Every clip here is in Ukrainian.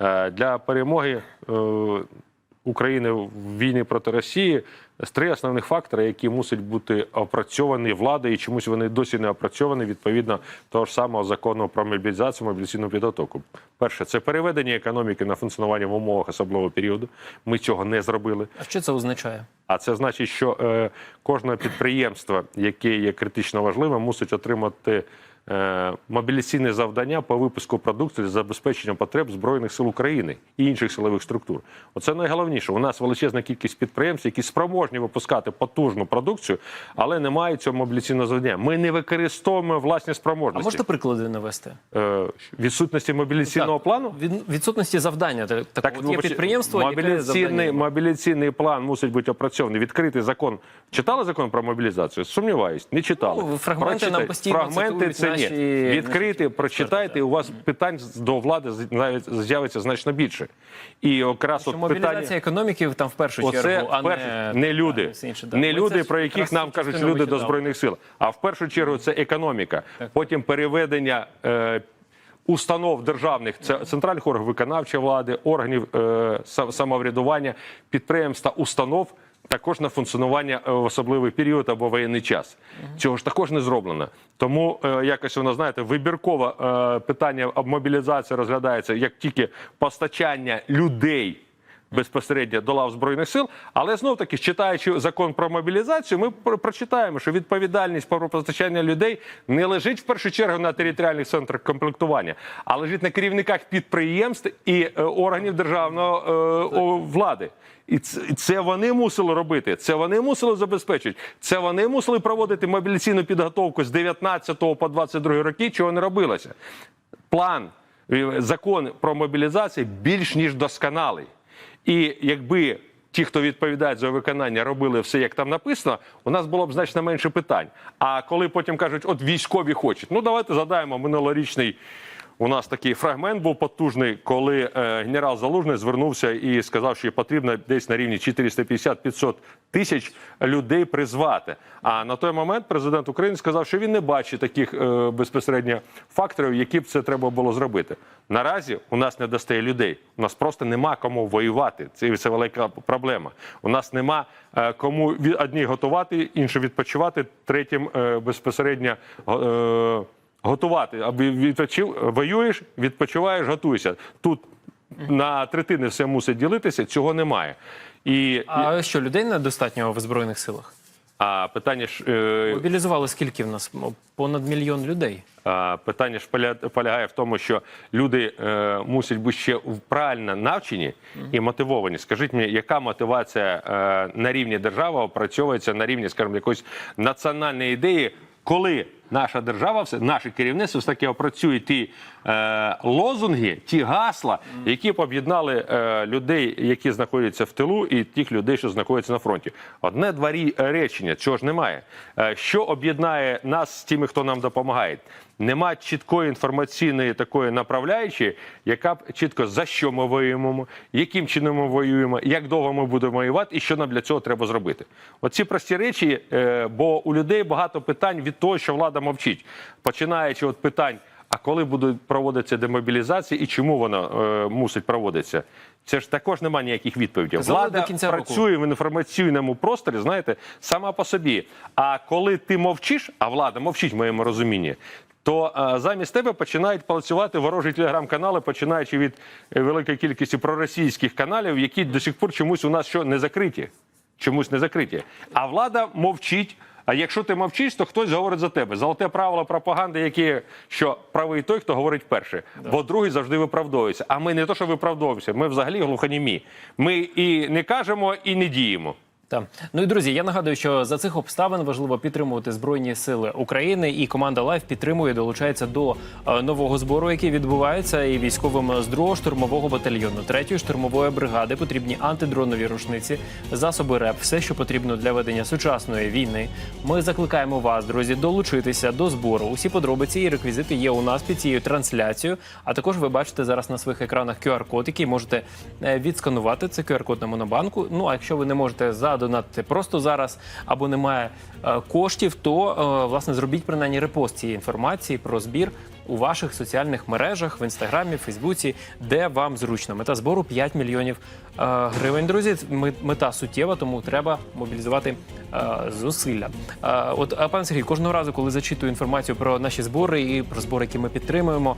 Е, Для перемоги е, України в війні проти Росії з три основних фактори, які мусять бути опрацьовані владою, і чомусь вони досі не опрацьовані відповідно того ж самого закону про мобілізацію, мобілізаційну підготовку. Перше, це переведення економіки на функціонування в умовах особливого періоду. Ми цього не зробили. А що це означає? А це значить, що е, кожне підприємство, яке є критично важливим, мусить отримати е, мобілізаційне завдання по випуску продукції з забезпеченням потреб Збройних сил України і інших силових структур. Оце найголовніше. У нас величезна кількість підприємств, які спроможні випускати потужну продукцію, але не мають цього мобілізаційного завдання. Ми не використовуємо власні А можете приклади навести? Е, відсутності мобілізаційного Так, плану? Від, відсутності завдання. Так, так, от є вибачте, підприємство, яке мобілізаційний, мобілізаційний план мусить бути опрацьований. Відкритий закон. Читали закон про мобілізацію? Сумніваюсь, не читали. Ну, фрагменти нам постійно Фрагменти це ні. Відкрити, прочитайте, і у вас питань до влади навіть з'явиться значно більше. І якраз Що от мобілізація питання. економіки там в першу Оце чергу, а перш... не, не люди, а все інше, да. не люди, про яких нам кажуть люди до збройних сил. А в першу чергу це економіка. Потім переведення е, установ державних, це центральних органів виконавчої влади, органів е, са- самоврядування, підприємства, установ. Також на функціонування е, в особливий період або воєнний час. Цього ж також не зроблено. Тому е, якось воно знаєте, вибірково е, питання об мобілізації розглядається як тільки постачання людей безпосередньо до лав збройних сил. Але знов таки, читаючи закон про мобілізацію, ми прочитаємо, що відповідальність про постачання людей не лежить в першу чергу на територіальних центрах комплектування, а лежить на керівниках підприємств і е, органів державної влади. І це, і це вони мусили робити. Це вони мусили забезпечити. Це вони мусили проводити мобілізаційну підготовку з 19 по 22 роки, чого не робилося. План, е, закон про мобілізацію більш ніж досконалий. І якби ті, хто відповідають за виконання, робили все, як там написано, у нас було б значно менше питань. А коли потім кажуть, от військові хочуть, ну давайте згадаємо минулорічний. У нас такий фрагмент був потужний, коли е, генерал Залужний звернувся і сказав, що потрібно десь на рівні 450-500 тисяч людей призвати. А на той момент президент України сказав, що він не бачить таких е, безпосередньо факторів, які б це треба було зробити. Наразі у нас не достає людей. У нас просто нема кому воювати. Це, це велика проблема. У нас нема е, кому ві- одні готувати, інші відпочивати, третім безпосередньо. Готувати, аби відпочив, воюєш, відпочиваєш, готуєшся. Тут на третини все мусить ділитися, цього немає. І А що, людей недостатньо в Збройних силах? а питання ж е, Мобілізували скільки в нас? Понад мільйон людей. А, Питання ж поля- полягає в тому, що люди е, мусять бути ще правильно навчені і мотивовані. Скажіть мені, яка мотивація е, на рівні держави опрацьовується на рівні, скажімо, якоїсь національної ідеї, коли наша держава, все наше керівництво все таки опрацює ті е, лозунги, ті гасла, які б об'єднали е, людей, які знаходяться в тилу, і тих людей, що знаходяться на фронті. Одне-два речення, цього ж немає. Е, що об'єднає нас з тими, хто нам допомагає? Нема чіткої інформаційної такої направляючої, яка б чітко за що ми воюємо, яким чином ми воюємо, як довго ми будемо воювати, і що нам для цього треба зробити. Оці прості речі, е, бо у людей багато питань від того, що влада мовчить, починаючи від питань. А коли будуть проводитися демобілізації і чому вона е, мусить проводитися? Це ж також немає ніяких відповідей. Казали Влада до кінця року. працює в інформаційному просторі, знаєте, сама по собі. А коли ти мовчиш, а влада мовчить в моєму розумінні, то е, замість тебе починають працювати ворожі телеграм-канали, починаючи від е, великої кількості проросійських каналів, які до сих пор чомусь у нас що не закриті. Чомусь не закриті. А влада мовчить. А якщо ти мовчиш, то хтось говорить за тебе. Золоте правило пропаганди, яке що правий той, хто говорить перше, бо другий завжди виправдовується. А ми не то, що виправдовуємося, ми взагалі глухонімі. Ми і не кажемо, і не діємо. Так. Ну і друзі, я нагадую, що за цих обставин важливо підтримувати Збройні Сили України, і команда Лайф підтримує, долучається до е, нового збору, який відбувається, і військовим з другого штурмового батальйону, третьої штурмової бригади потрібні антидронові рушниці, засоби РЕП, все, що потрібно для ведення сучасної війни. Ми закликаємо вас, друзі, долучитися до збору. Усі подробиці і реквізити є у нас під цією трансляцією. А також ви бачите зараз на своїх екранах QR-код, який можете е, відсканувати. Це QR-код на монобанку. Ну а якщо ви не можете задонатити просто зараз або немає е, коштів, то е, власне зробіть принаймні репост цієї інформації про збір. у ваших соціальних мережах в інстаграмі, Фейсбуці, де вам зручно. Мета збору 5 мільйонів е, гривень. Друзі, мета суттєва, тому треба мобілізувати зусилля. От а, пане Сергій, кожного разу, коли зачитую інформацію про наші збори і про збори, які ми підтримуємо,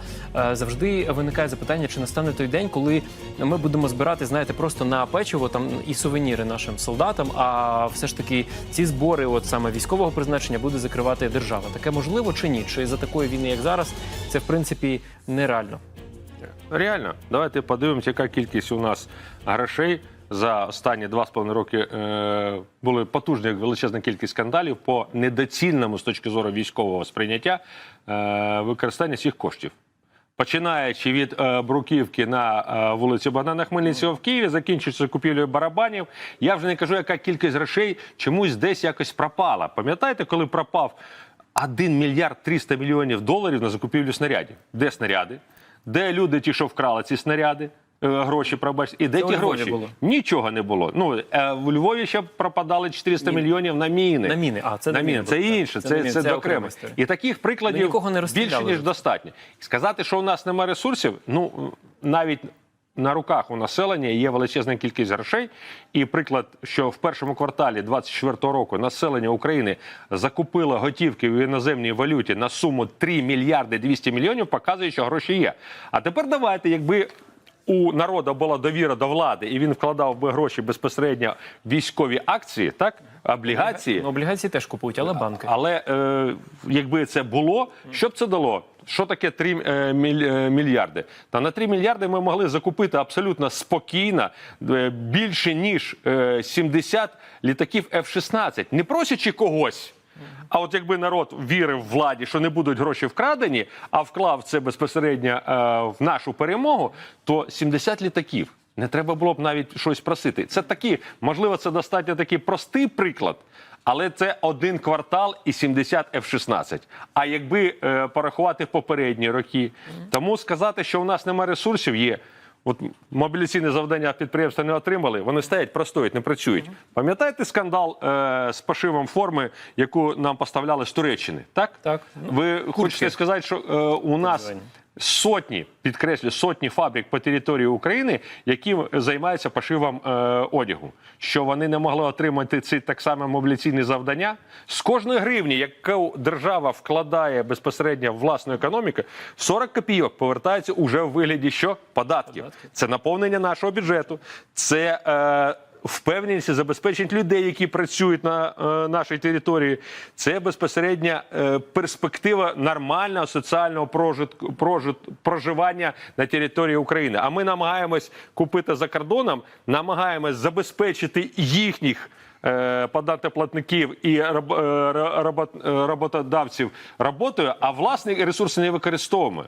завжди виникає запитання, чи настане той день, коли ми будемо збирати, знаєте, просто на печиво там і сувеніри нашим солдатам. А все ж таки ці збори, от саме військового призначення, буде закривати держава. Таке можливо чи ні? Чи за такої війни, як зараз, це в принципі нереально? Реально, давайте подивимося, яка кількість у нас грошей за останні два з половиною роки е, були потужні величезна кількість скандалів по недоцільному з точки зору військового сприйняття е, використання цих коштів. Починаючи від е, Бруківки на е, вулиці Богдана Хмельницького в Києві, закінчуючи купівлею барабанів. Я вже не кажу, яка кількість грошей чомусь десь якось пропала. Пам'ятаєте, коли пропав 1 мільярд 300 мільйонів доларів на закупівлю снарядів? Де снаряди? Де люди, ті, що вкрали ці снаряди? Е, Гроші пробачте, і де ті гроші? було. Нічого не було. Ну е, в Львові ще пропадали 400 мільйонів на міни. На міни. А, це на міни. міни Це інше, Це це, це, це окремо. І таких прикладів не більше ніж достатньо. Сказати, що у нас немає ресурсів, ну навіть на руках у населення є величезна кількість грошей. І приклад, що в першому кварталі 2024 року населення України закупило готівки в іноземній валюті на суму 3 мільярди 200 мільйонів, показує, що гроші є. А тепер давайте, якби. У народу була довіра до влади, і він вкладав би гроші безпосередньо в військові акції, так облігації. Ну, облігації теж купують, але банки. Але е, якби це було, що б це дало? Що таке 3 е, е, мільярди? Та на 3 мільярди ми могли закупити абсолютно спокійно е, більше ніж е, 70 літаків F-16, не просячи когось. А от якби народ вірив владі, що не будуть гроші вкрадені, а вклав це безпосередньо е, в нашу перемогу, то 70 літаків. Не треба було б навіть щось просити. Це такі, можливо, це достатньо такий простий приклад, але це один квартал і 70 F-16. А якби е, порахувати попередні роки, тому сказати, що у нас немає ресурсів, є. От мобілізаційне завдання підприємства не отримали, вони стоять, простоють, не працюють. Пам'ятаєте скандал е, з пошивом форми, яку нам поставляли з Туреччини? Так? Так. Ви хочете сказати, що е, у нас. Сотні, підкреслю, сотні фабрик по території України, які займаються пошивом е, одягу, що вони не могли отримати ці так само мобіляційні завдання. З кожної гривні, яку держава вкладає безпосередньо в власну економіку, 40 копійок повертається уже в вигляді що податків. Податки. Це наповнення нашого бюджету. Це е, впевненість забезпечить людей, які працюють на е, нашій території. Це безпосередня е, перспектива нормального соціального прожитку, прожит, проживання на території України. А ми намагаємось купити за кордоном, намагаємось забезпечити їхніх. е, Податоплатників і е, е, роботодавців роботою, а власні ресурси не використовуємо.